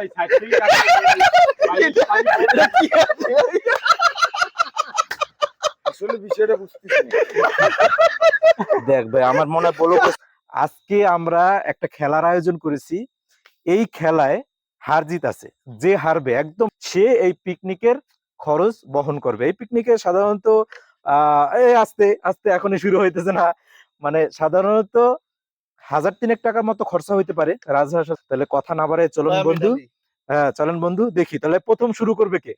আছে? আসলে বিষয়টা বুঝতেছি দেখ ভাই আমার মনে হয় আজকে আমরা একটা খেলার আয়োজন করেছি। এই খেলায় হার জিত আছে। যে হারবে একদম সে এই পিকনিকের খরচ বহন করবে। এই পিকনিকে সাধারণত আহ এই আস্তে আস্তে এখনই শুরু হইতেছে না। মানে সাধারণত হাজার তিনেক টাকার মতো খরচা হইতে পারে রাজহাঁস। তাহলে কথা না বাড়ায় চলুন বন্ধু। হ্যাঁ চলেন বন্ধু দেখি। তাহলে প্রথম শুরু করবে কে?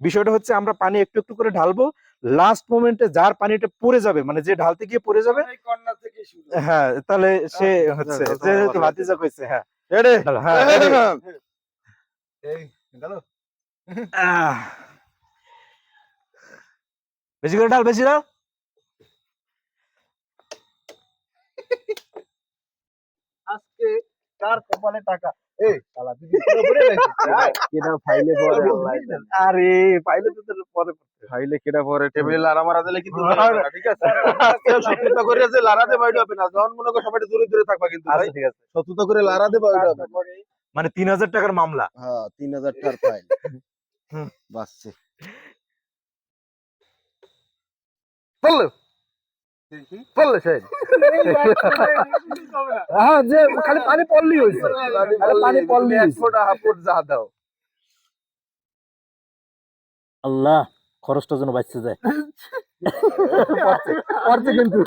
বিষয়টা হচ্ছে আমরা পানি একটু একটু করে ঢালবো লাস্ট মোমেন্টে যার পানিটা পড়ে যাবে মানে যে ঢালতে গিয়ে পড়ে যাবে এই কর্নার থেকে শুরু। হ্যাঁ তাহলে সে হচ্ছে কথা যেহেতু ভাতিজা কইছে হ্যাঁ। হ্যাঁ। বেশি করে ডাল বেশি ডাল আজকে কার কপালে টাকা? আরে ফাইলে পরে পরে টেবিলে মারা কিন্তু ঠিক আছে? করে হবে না। সবাই দূরে দূরে কিন্তু আচ্ছা, ঠিক আছে। করে হবে মানে তিন হাজার টাকার মামলা। হ্যাঁ, তিন হাজার টাকার হম। বাসছে সেই। হ্যাঁ যে খালি পানি পড়লি হয়েছে। পানি পড়লি এক ফোঁটা হাফ ফুট যা দাও। আল্লাহ খরচটা যেন বাঁচতে যায়। পড়ছে কিন্তু।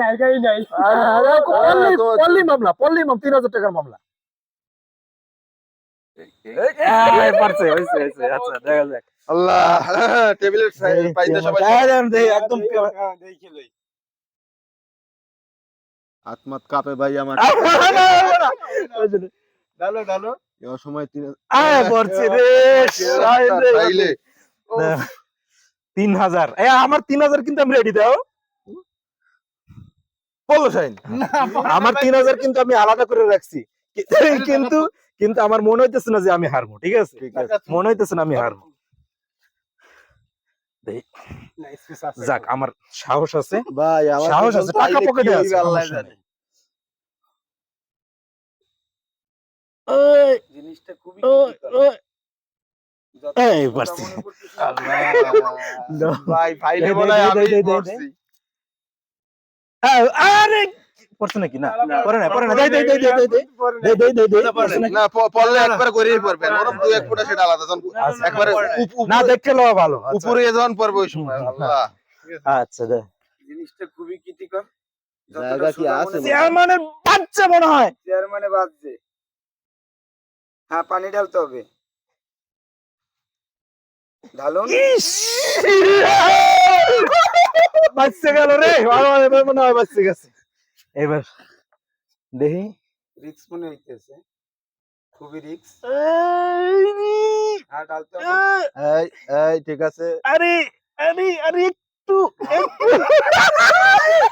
জায়গাই নাই। পল্লী পল্লী মামলা পল্লি মামলা তিন হাজার টাকার মামলা। পারছে হয়েছে হয়েছে আচ্ছা দেখা যাক। আল্লাহ টেবিলের পাইতে সবাই দেখা যাক, আত্মাত কাপে ভাই আমার। ডালো ডালো এ সময় তিন আয় পড়ছে রে সাইলে। তিন হাজার। এ আমার তিন হাজার কিন্তু আমি রেডি দাও। বলো সাইন আমার তিন হাজার কিন্তু আমি আলাদা করে রাখছি। কিন্তু কিন্তু আমার মনে হইতেছে না যে আমি হারবো ঠিক আছে? মনে হইতেছে না আমি হারবো। যাক আমার সাহস আছে। ভাই আমার সাহস আছে, টাকা পকেটে আছে, আল্লাহ জানে ওই, জিনিসটা খুবই ওই, ওই। এই পারছি। ভাই ফাইলে দে, দে, মনে হয় আমি দে, দে, দে। পড়ছি আ- আরে পড়ছে নাকি? না পড়ে না পড়ে না দেই দেই দেই দেই দেই দেই দেই দেই দেই দেই। না পড়লে একবার করেই পড়বে ওরকম দুই এক ফুটা সেটা আলাদা। যখন আচ্ছা, একবারে না দেখতে লওয়া ভালো। আচ্ছা। উপরে যখন পড়বে ওই সময় আল্লাহ। আচ্ছা দে জিনিসটা খুবই কৃতিকর জায়গা কি আছে চেয়ারম্যানের বাচ্চা মনে হয়। চেয়ারম্যানে বাজছে। হ্যাঁ পানি ঢালতে হবে। ঢালুন। ইস! বাচ্চা গেল রে। এবার মনে হয় বাচ্চা গেছে। এবার দেখি। রিক্স মনে হইতেছে। খুবই রিক্স এই, হ্যাঁ ঢালতে হবে। এই এই ঠিক আছে। আরে আরে আরে একটু একটু।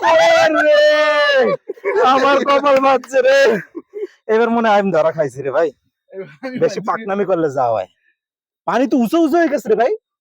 আরে, আমার কপাল বাজছে রে। এবার মনে হয় আমি ধরা খাইছি রে ভাই। বেশি পাকনামি করলে যা হয় পানি তো উঁচু উঁচু হয়ে গেছে রে ভাই।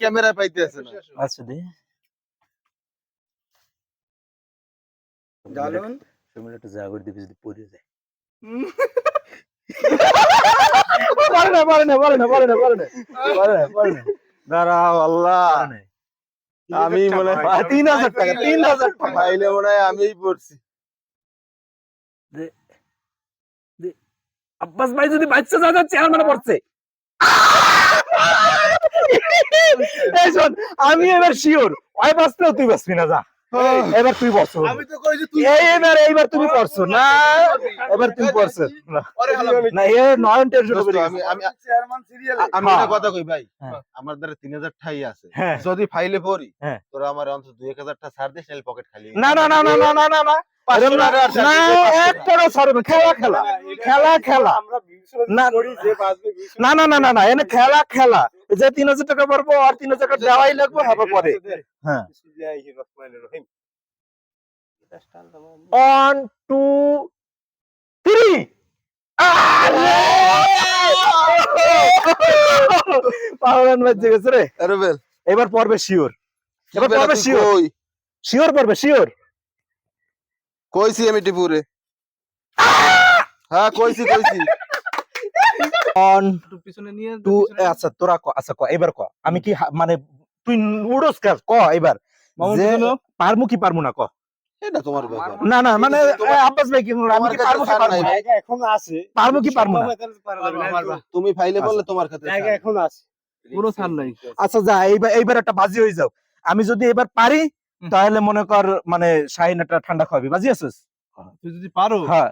ক্যামেরা পাইতে আছে আচ্ছা দে ঢালুন তুমি একটু যা দিবি যদি পড়ে যায় পারে না পারে না পারে না পারে না পারে না পারে না পারে না দাঁড়াও আল্লাহ পারে না। আমি মনে হয় তিন হাজার টাকা তিন হাজার টাকা। ফাইলে মনে হয় আমিই পড়ছি। আব্বাস ভাই যদি বাচ্চা যা যাচ্ছে আর মানে পড়ছে। আমি এবার শিওর ওই বাঁচলেও তুই বাঁচবি না যা। এবার তুই বসো আমি তো কইছি তুই এইবার এইবার তুমি পড়ছো না এবার তুমি পড়ছো না এ নয়ন টেনশন করে আমি আমি চেয়ারম্যান সিরিয়াল আমি হ্যাঁ। একটা কথা কই ভাই হ্যাঁ। আমার দ্বারা তিন হাজার ঠাই আছে হ্যাঁ যদি ফাইলে পড়ি হ্যাঁ। তোরা আমার অন্তত দুই এক হাজার টা ছাড় দিস নাহলে পকেট খালি না না না না না না না না খেলা খেলা খেলা খেলা না, না না না না না এনে খেলা খেলা যে তিন হাজার টাকা পারব আর তিন হাজার টাকা দেওয়াই লাগবে হবে পরে। হ্যাঁ। ওয়ান টু থ্রি রে। এবার পড়বে শিওর। এবার পড়বে শিওর। শিওর পড়বে শিওর। কইছি আমি টিপুরে। হ্যাঁ কইছি কইছি। পিছনে নিয়ে টু আচ্ছা তোরা ক আচ্ছা ক এবার ক। আমি কি মানে তুই উড়োস কাজ ক এবার। যে পারমু কি পারমু না ক। এটা তোমার ব্যাপার। না না মানে আব্বাস ভাই কি আমি কি পারমু কি পারমু না? এখন আছে। পারব কি পারব না? পারা। তুমি ফাইলে বললে তোমার কাছে জায়গা এখন আছে। কোনো ছাড় নাই। আচ্ছা যা এইবার এইবার একটা বাজি হয়ে যাও। আমি যদি এবার পারি। তাহলে মনে কর মানে শাহিন একটা ঠান্ডা খাওয়াবি। বাজি আছিস? তুই যদি পারো হ্যাঁ।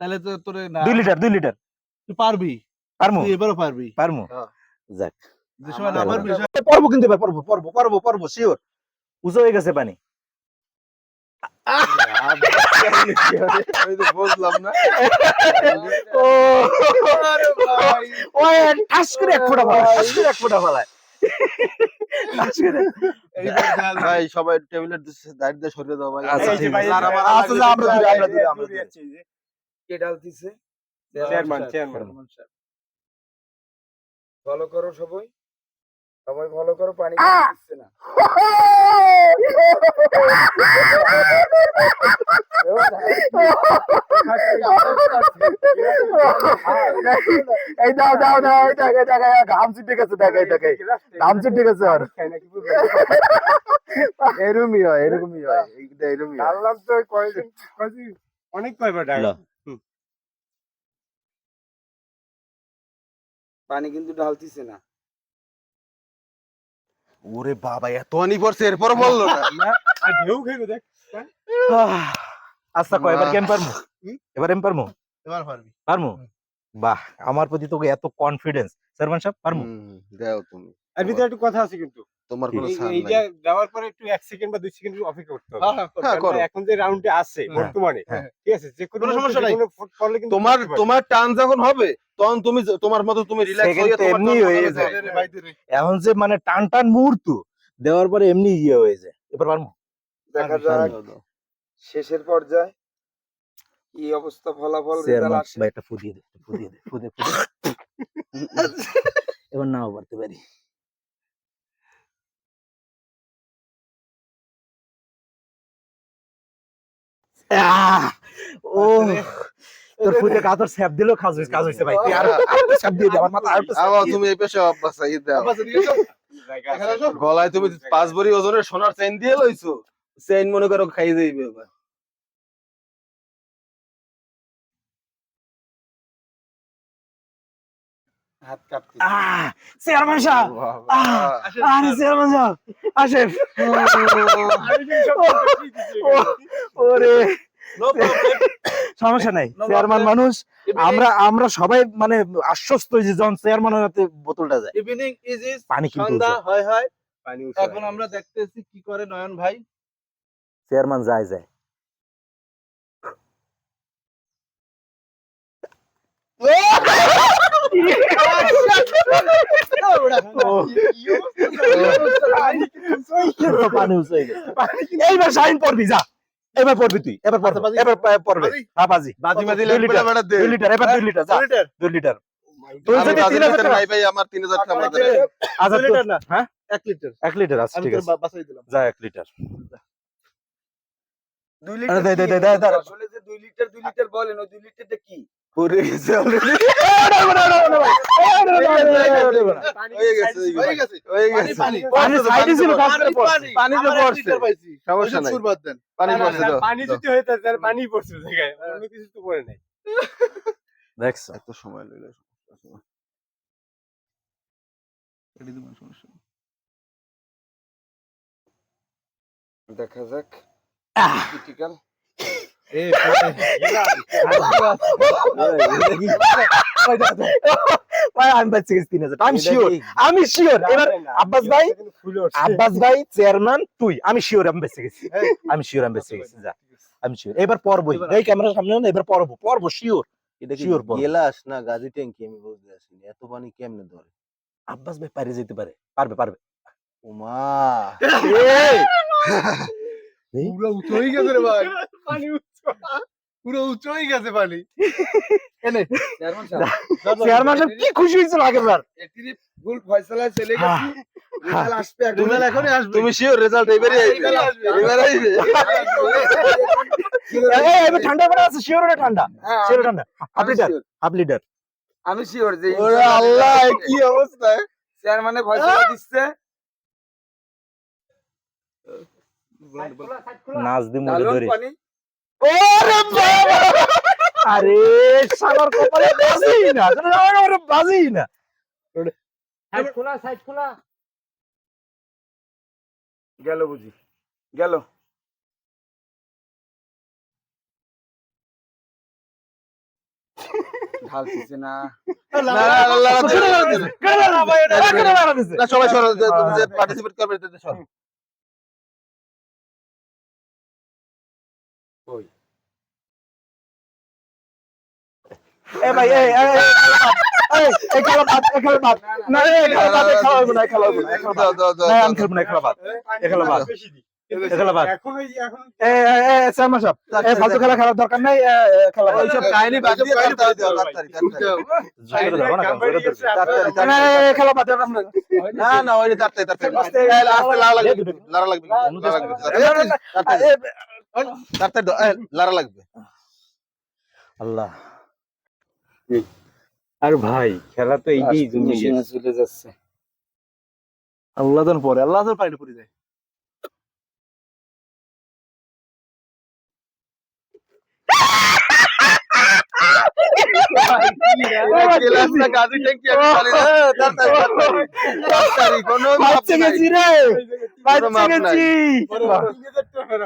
তাহলে তো তোরে না দুই লিটার দুই লিটার। তুই পারবি। পারমু? এবারও পারবি। পারমু? হ্যাঁ। যাক। না পারবি কিন্তু এবার পড়ব পড়ব পড়ব পড়ব শিওর উজো হয়ে গেছে পানি। বুঝলাম না ও ঠাস করে এক ফোঁটা ফেলায় ঠাস করে এক ফোঁটা ফেলায়। ভাই সবাই টেবিলের দাঁড়িয়ে সরিয়ে দাও ভাই। আচ্ছা, ঠিক আছে। আমরা আমরা আমরা চেয়ারম্যান চেয়ারম্যান ফলো করো সবাই। সবাই ফলো করো পানি দিচ্ছে না। এই দাও দাও দাও দেখ দেখ এই ঘাম ছুটে গেছে দেখ দেখ এই ঘাম ছুটে গেছে আর। হয় এরকমই হয়। এইটা এরকমই হয়। তো কয়দিন কয়দিন অনেক কয়বার ডাল পানি কিন্তু ঢালতিছে না। ওরে বাবা এত আনি পড়ছে এরপর বলল না। আর ঢেউ খেয়ে দেখ। আচ্ছা কয় এবার। কেম পারমু এবার এম পারমু এবার পারবি। পারমু বাহ আমার প্রতি তোকে এত কনফিডেন্স সারমান সাহেব পারমু দাও তুমি। আর ভিতরে একটু কথা আছে কিন্তু। তোমার কোনো এই- ছাড় এইটা দেওয়ার পরে একটু এক সেকেন্ড বা দুই সেকেন্ড অপেক্ষা করতে হবে। হ্যাঁ, করো। এখন যে রাউন্ডে আছে হ্যাঁ, বর্তমানে হ্যাঁ। ঠিক আছে? যে কোনো সমস্যা নাই। করলে কিন্তু তোমার তোমার টান যখন হবে তখন তুমি তোমার মতো তুমি রিল্যাক্স হয়ে তোমার এমনি হয়ে যায়। এখন যে মানে টান টান মুহূর্ত দেওয়ার পরে এমনি ইয়ে হয়ে যায়। এবার পারমু দেখা যাক। শেষের পর্যায়ে কি অবস্থা ফলাফল রেজাল্ট আসে? ভাই একটা ফুদিয়ে দে ফুদিয়ে দে ফুদে ফুদে এবার নাও পারতে পারি। ও তোর ফুটে কাতর স্যাপ দিলেও কাজ কাজ ভাই আর স্যাপ দিয়ে দে আমার মাথা। তুমি এই পেশে অভ্যাস দাও। গলায় তুমি পাঁচ ভরি ওজনের সোনার চেইন দিয়ে লইছো। চেইন মনে করো খাই যাইবে এবার। হাত কাঁপতে আহ! চেয়ারম্যান সাহেব। আহ! আরে চেয়ারম্যান সাহেব আসেন। আমি কিন্তু সব বুঝতেই দিছি ও- ওরে। সমস্যা নাই চেয়ারম্যান মানুষ। আমরা আমরা সবাই মানে আশ্বস্ত হয়েছি যখন চেয়ারম্যানের হাতে বোতলটা যায়। ইভিনিং ইজ ইজ পানি কিন্তু হয় হয়। পানি এখন আমরা দেখতেছি কি করে নয়ন ভাই। চেয়ারম্যান যায় যায়। পানি গেছে এইবার শাহিন পড়বি যা এবার পড়বি তুই এবার পড়বি এবার পড়বে। হ্যাঁ বাজি বাজি বাজি দুই লিটার। এবার দুই লিটার যা দুই লিটার তুই যদি তিন হাজার লিটার ভাই আমার তিন হাজার টাকা আচ্ছা লিটার না হ্যাঁ এক লিটার এক লিটার আছে ঠিক আছে যা এক লিটার দুই আরে দে, দে, দে, দে, দে। আসলে যে দুই লিটার দুই লিটার বলেন ওই দুই লিটারটা কি? পড়ে গেছে already। পানি পড়ছে। লিটার যদি হয়ে থাকে পানি জায়গায়। অন্য কিছু তো পড়ে নাই। দেখছ? এত সময় লইলো দেখা যাক। আমি শিওর এবার আব্বাস ভাই ফুলে উঠছে। আব্বাস ভাই চেয়ারম্যান তুই আমি শিওর আমি বেঁচে গেছি আমি শিওর আমি বেঁচে গেছি যা। আমি শিওর এবার পরবই এই ক্যামেরার সামনে না এবার পরব পরব শিওর এটা কি। গেলাস না গাজি ট্যাঙ্কি আমি বুঝতে আসি না। এত পানি কেমনে ধরে? আব্বাস ভাই পারে যেতে পারে। পারবে পারবে। ওমা পুরো উঁচু হয়ে গেছে রে ভাই। পানি উঠছে পুরো হয়ে গেছে পানি। চেয়ারম্যান সাহেব। কি খুশি হয়েছিল ভুল ফয়সালা চলে হ্যাঁ, গেছি রেজাল্ট আসবে এখন। তুমি- তুমি শিওর রেজাল্ট এবারে আইবে এবারে আসবে। ঠান্ডা করে আছে শিওর ওটা ঠান্ডা? হ্যাঁ, শিওর আমি- ঠান্ডা? হাফ আমি লিটার sure, হাফ লিটার আমি শিওর যে ওরে আল্লাহ কি অবস্থা। চেয়ারম্যানে ফয়সালা দিচ্ছে। নাচ দি মুড়ে ধরে ওরে বাবা! আরে সাগর কপালে বাজি না ওরে ওরে বাজি না সাইড খোলা সাইড খোলা গেল বুঝি গেল ঢালতেছে না না, সরো এ ভাই এই এই খেলা বাদ এই খেলা বাদ না এই খেলা বাদ এই খেলা না খেলা না না আমি খেলব না খেলা বাদ এই খেলা বাদ দরকার নাই এ, এ, খেলা না না, ওই তাড়াতাড়ি তাড়াতাড়ি লাগবে লাগবে তাড়াতাড়ি লারা লাগবে। আল্লাহ। আর ভাই খেলা তো এইটাই জমি চলে যাচ্ছে। আল্লাহ দান পরে আল্লাহ দান পাইলে পড়ে যায়।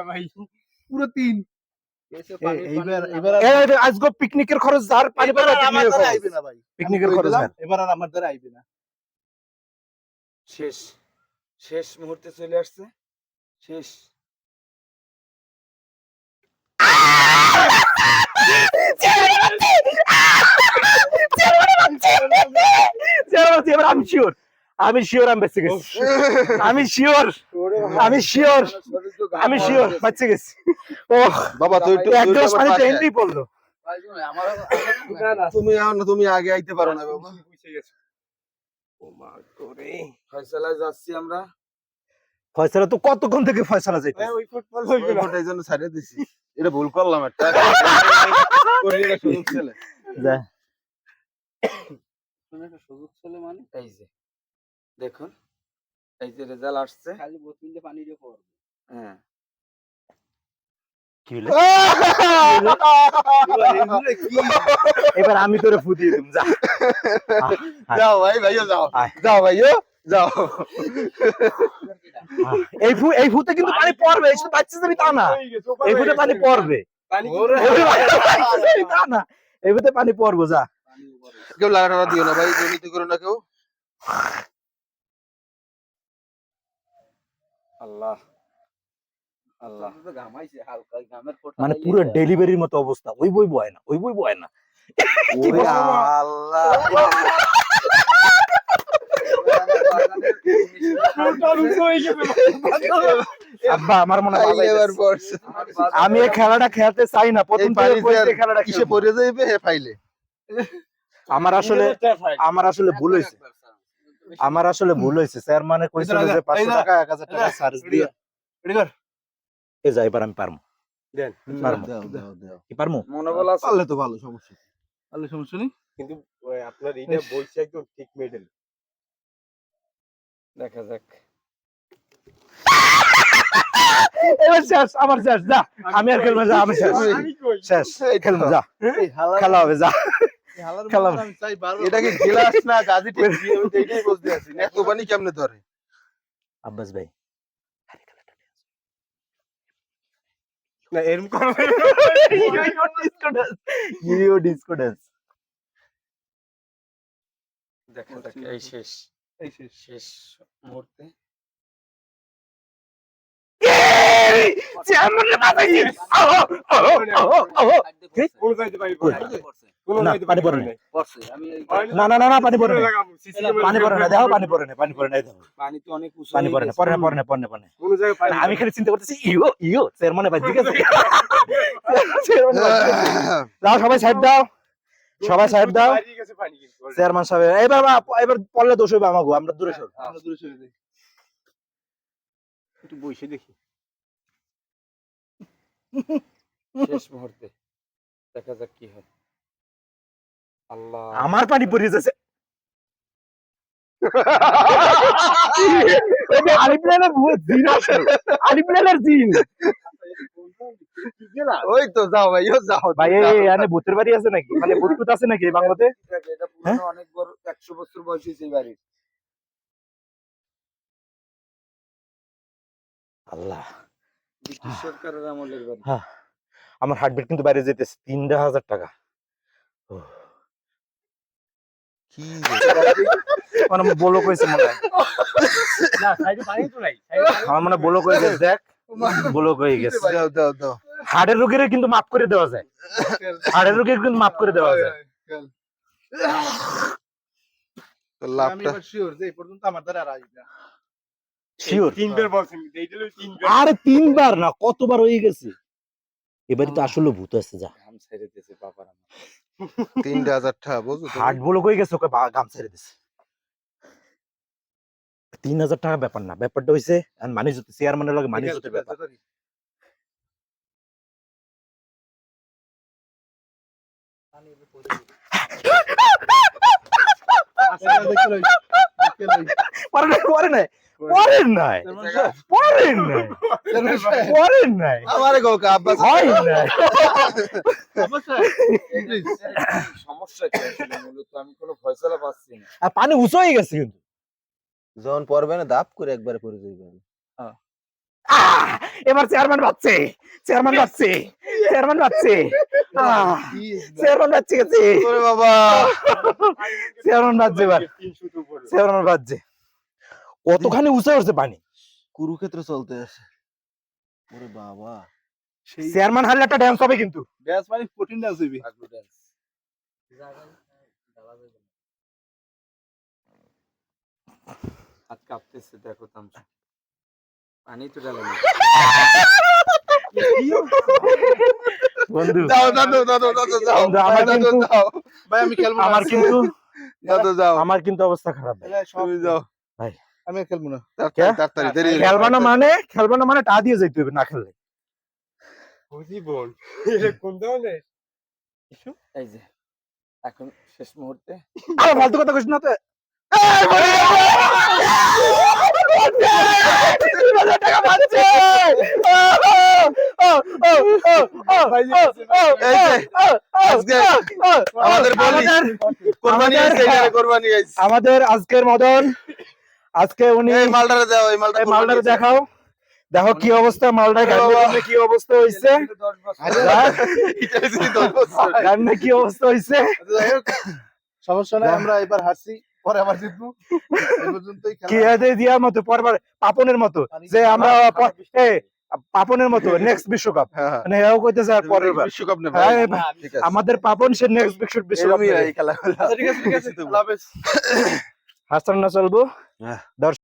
ভাই? পুরো তিন এইবার এবার আজকে পিকনিকের খরচ যার পানি পাবে আমার আইবে না ভাই পিকনিকের খরচ এবার আর আমার দ্বারা আইবে না শেষ শেষ মুহূর্তে চলে আসছে শেষ এবার আমি শিওর আমি শিওর আমি বেঁচে গেছি। আমি শিওর আমি শিওর আমি শিওর বাচ্চা গেছি। ও বাবা তুই একটু এক গ্লাস আয়। এমনি পড়ল না তুমি তুমি আগে আইতে পারো না বাবা। বুঝে গেছে। ও মা করে ফয়সালায় যাচ্ছি আমরা। ফয়সালা তো কতক্ষণ থেকে ফয়সালা যাইতে ওই ফুটবল জন্য ছাড়িয়ে দিছি। এটা ভুল করলাম একটা। সুযোগ ছেলে। যা। একটা সুযোগ ছিল মানে? এই যে। দেখুন এই যে রেজাল্ট আসছে। খালি বোতলে পানি দিয়ে পড়বে। হ্যাঁ। কি হলো? এবার আমি তোরে ফু দিয়ে দিম যা। যাও ভাই ভাইও যাও। যাও ভাইও যাও। এই ফু এই ফুতে কিন্তু পানি পড়বে এই শুধু বাচ্চা যাবি তা না। এই ফুতে পানি পড়বে। পানি এই ফুতে তা না। এই ফুতে পানি পড়ব যা। কেউ লাগা টাকা দিও না ভাই দুর্নীতি করো না কেউ। আল্লাহ আল্লাহ। ঘামাইছে হালকা ঘামের ফোঁটা মানে পুরো ডেলিভারির মতো অবস্থা ওই বই বয় না ওই বই বয় না? আল্লাহ। আব্বা আমার মনে হয়। আমি এই খেলাটা খেলতে চাই না প্রথম খেলাটা কিসে। পড়ে যাইবে? হে ফাইলে। আমার আসলে আমার আসলে ভুল হয়েছে। আমার আসলে ভুল হয়েছে। স্যার মানে কইছিল যে 500 টাকা 1000 টাকা চার্জ রেডি দিয়ে। কর। এ যাই এবার আমি পারমু দেন পারব। দাও দাও দাও। কি পারমু মনোবল আছে। পারলে তো ভালো সমস্যা। তাহলে সমস্যা নেই। কিন্তু আপনার এটা বলছে একদম ঠিক মেডেল দেখা যাক। এবার শেষ আমার শেষ যা। আমি আর খেলব যা আমি শেষ শেষ খেলব যা। খেলা হবে যা। খেলা এটা গিলাস না গাজি টেকি আমি তো বুঝতে আছি। এত পানি কেমনে ধরে? আব্বাস ভাই না এরকম করবে ইউ ডিসকো ড্যান্স দেখা এই শেষ। এই শেষ। শেষ মুহূর্তে। চেয়ারম্যানের বাঁচাইছি ও, ও, ও, ও, ও। কি? কোনো পানি পড়ে না, জায়গাতে পানি পড়ে নাই। পানি- না না না না পানি পড়ে না জায়গা CC ক্যামেরা পানি পড়ে না দেখো পানি পড়ে না পানি পড়ে না দেখো পানি তো অনেক উঁচু পানি পড়ে না পড়ে না পড়ে না পড়ে না পড়ে না কোনো জায়গায় পানি না, আমি খালি চিন্তা করতেছি ইও ইও ঠিক আছে? দাও সবাই সাইড দাও সবাই সাইড দাও। চেয়ারম্যান সাহেব এবার এবার পড়লে দোষ হইবে আমাকে আমরা দূরে সর আমরা দূরে সরে যাই। একটু বসে দেখি শেষ মুহূর্তে দেখা যাক কি হয়। আল্লাহ আমার পানি পড়ে যাচ্ছে। আছে। আলিপ্লেনের ওই তো যাও ভাই যাও ভাই এই এই, এখানে ভূতের বাড়ি আছে নাকি? মানে ভূত আছে নাকি বাংলাতে? অনেক বড় একশো বছর বয়স হয়েছে এই বাড়ির। আল্লাহ। সরকারের আমলের বাড়ি। আমার হার্টবিট কিন্তু বাইরে যেতেছে তিনটা হাজার টাকা। মানে আমার বলো কইছে মনে না সাইডে পানি তো নাই side এ পানি- আমার মনে বলো কয়ে গেছে দেখ বলো গেছে। দাও দাও দাও। হার্টের রোগীর কিন্তু মাফ করে দেওয়া যায়। রোগীর কিন্তু মাফ করে দেওয়া যায়। লাভটা এবার শিওর যে এই পর্যন্ত আমার দ্বারা আর আসবে না। শিওর তিনবার বলছেন তিনবার। আরে তিনবার না কতবার হয়ে গেছে? এবারে তো আসলে ভূত আছে যা। ঘাম ছেড়ে দিয়েছে বাবার তিনটা হাজার টাকা বুঝছ হার্ট বলো কই গেছে ওকে গাম ছেড়ে দিছে। তিন হাজার টাকা ব্যাপার না ব্যাপারটা হইছে মানি জুতে চেয়ারম্যানের লগে মানি ব্যাপার। আচ্ছা। পরে নাই পরে নাই। নাই। আমারে গো আব্বাস। হয় নাই। আব্বাস সাহেব, please। সমস্যা কি মূলত আমি কোনো ফয়সালা পাচ্ছি না। আর পানি উঁচু হয়ে গেছে কিন্তু। যখন পড়বে না দাপ করে একবারে পড়ে যাইবে। আহ! এবার চেয়ারম্যান বাচ্চে চেয়ারম্যান বাচ্চে চেয়ারম্যান বাচ্চে আহ! চেয়ারম্যান বাচ্চে গেছে। বাবা। চেয়ারম্যান বাজছে এবার। চেয়ারম্যান বাজছে কতখানি উঁচু উঠছে পানি। কুরুক্ষেত্র চলতে আছে। ওরে বাবা। চেয়ারম্যান হারলে একটা ড্যান্স হবে কিন্তু। ড্যান্স মানে কঠিন হইবে। ড্যান্স হাত কাঁপতেছে দেখো তামসা। পানি তো ডালে না বন্ধু দাও দাদু দাদু দাদু দাও বন্ধু, আমার কিন্তু- দাও। ভাই আমি খেলব আমার কিন্তু দাদু যাও আমার কিন্তু অবস্থা খারাপ ভাই। তুমি যাও। ভাই। আমি খেলব না। কে? তাড়াতাড়ি দেরি না মানে খেলবা না মানে টা দিয়ে যাইতে হবে না খেললে। বুঝি এটা কোন ধরনের? এই যে এখন শেষ মুহূর্তে। আরে ফালতু কথা কইছ না তো। টাকা পাচ্ছে এই যে, আজকে আমাদের বলি, কোরবানি আইছে এখানে কোরবানি আইছে আমাদের আজকের মদন আজকে উনি এই মালটারে দাও এই মালটা মালটারে দেখাও। দেখো কি অবস্থা গান্নে কি অবস্থা হইছে? কি অবস্থা হইছে? সমস্যা নাই আমরা এবার হারছি পরে আবার জিতবো। এই পর্যন্তই খেলা। কি এদের দিয়ার মতো পরবার পাপনের মতো। যে আমরা এ, পাপনের মতো নেক্সট বিশ্বকাপ। হ্যাঁ, হ্যাঁ। মানে এও কইতেছে আর পরের বার। বিশ্বকাপ নেবে। হ্যাঁ, আমাদের পাপন সে নেক্সট বিশ্বকাপ আচ্ছা ঠিক আছে ঠিক আছে আল্লাহ হাফেজ। হাসান না চলবো হ্যাঁ।